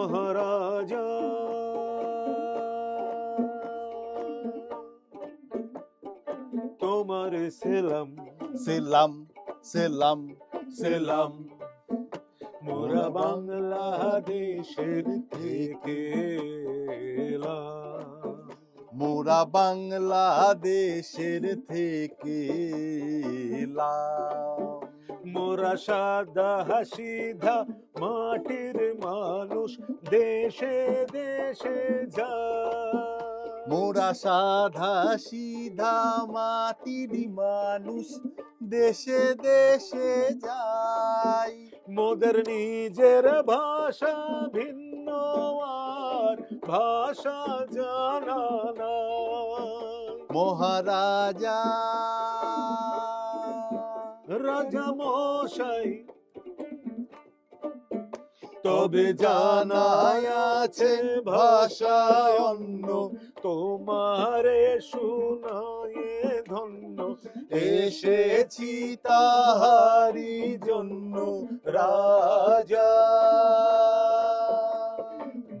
মহারাজা তোমার সেলাম সেলাম সেলাম সেলাম মোরা বাংলাদেশের থেকে। মোরা বাংলাদেশের থেকে এলাম। মোরা সাদা সিধা মাটির মানুষ দেশে দেশে যায় মোরা সাধা সিধা মাটির মানুষ দেশে দেশে যাই। মোদের নিজের ভাষা ভিন্ন আর ভাষা জানা মহারাজা রাজা মশাই। তবে জানাই আছে ভাষায় অন্য তোমারে শুনায়ে ধন্য। এসেছি তাহারি জন্য রাজা।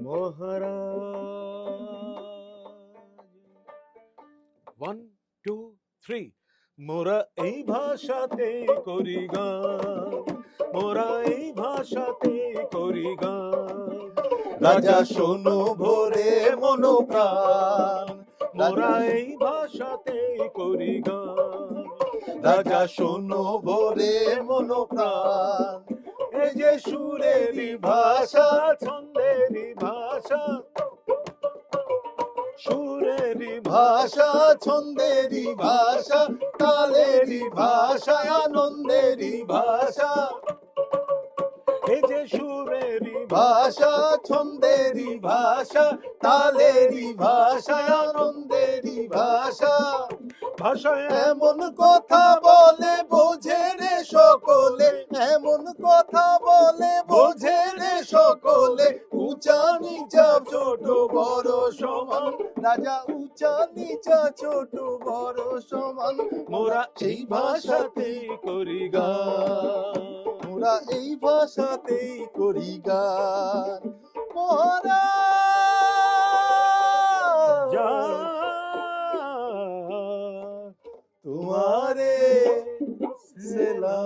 মহারাজ। ওয়ান টু থ্রি মোরা এই ভাষাতে করি গান মোরা এই ভাষাতে করি গান। রাজা শোনো ভোরে মনো প্রাণ মোরা এই ভাষাতে করি গান। রাজা শোনো ভোরে মনো প্রাণ এই যে সুরেরই ভাষা ছন্দেরই ভাষা সুরেরই ভাষা ভাষা ছন্দেরই ভাষা, তালেরই ভাষা, আনন্দেরই ভাষা। এই যে সুরেরই ভাষা, ছন্দেরই ভাষা, তালেরই ভাষা, আনন্দেরই ভাষা। ভাষায় এমন কথা বলে, বোঝে রে সকলে। এমন কথা বলে, বোঝে রে সকলে। উঁচা নিচা, ছোট, বড় সমান। রাজা উঁচা নিচা ছোট বড় সমান। মোরা এই ভাষাতে করি গান মোরা এই ভাষাতেই করি গান মোরা তোমারে সেলা